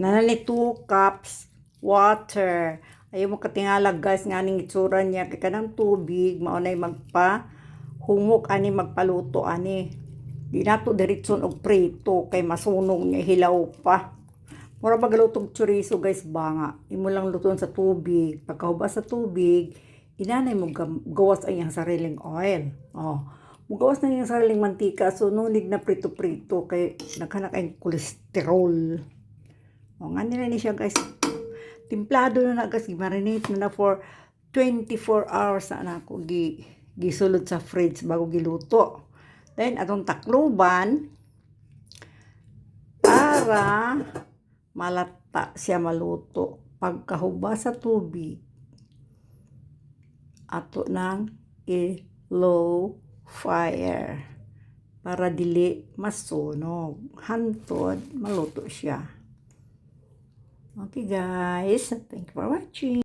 Nanani 2 cups water. Ayaw mo katingala guys nga ning itsura niya kay kanang tubig mao nay magpa humok ani magpaluto ani. Di nato diretson og prito kay masunog niya hilaw pa. Mura magalutong chorizo guys banga. Imo lang lutuon sa tubig. Pagkahubas sa tubig, inanay mo gawas ang iyang sariling oil. Oh. Mugawas na yung sariling mantika so need na prito-prito kay naghanak ang kolesterol. O nga nila ni siya guys. Timplado na na guys, marinate na na for 24 hours na na ako gi gisulod sa fridge bago giluto. Then atong takluban para malata siya maluto pagkahuba sa tubig ato nang i-low fire para dili masunog hantod maluto siya Manteiga, essa tem que watching.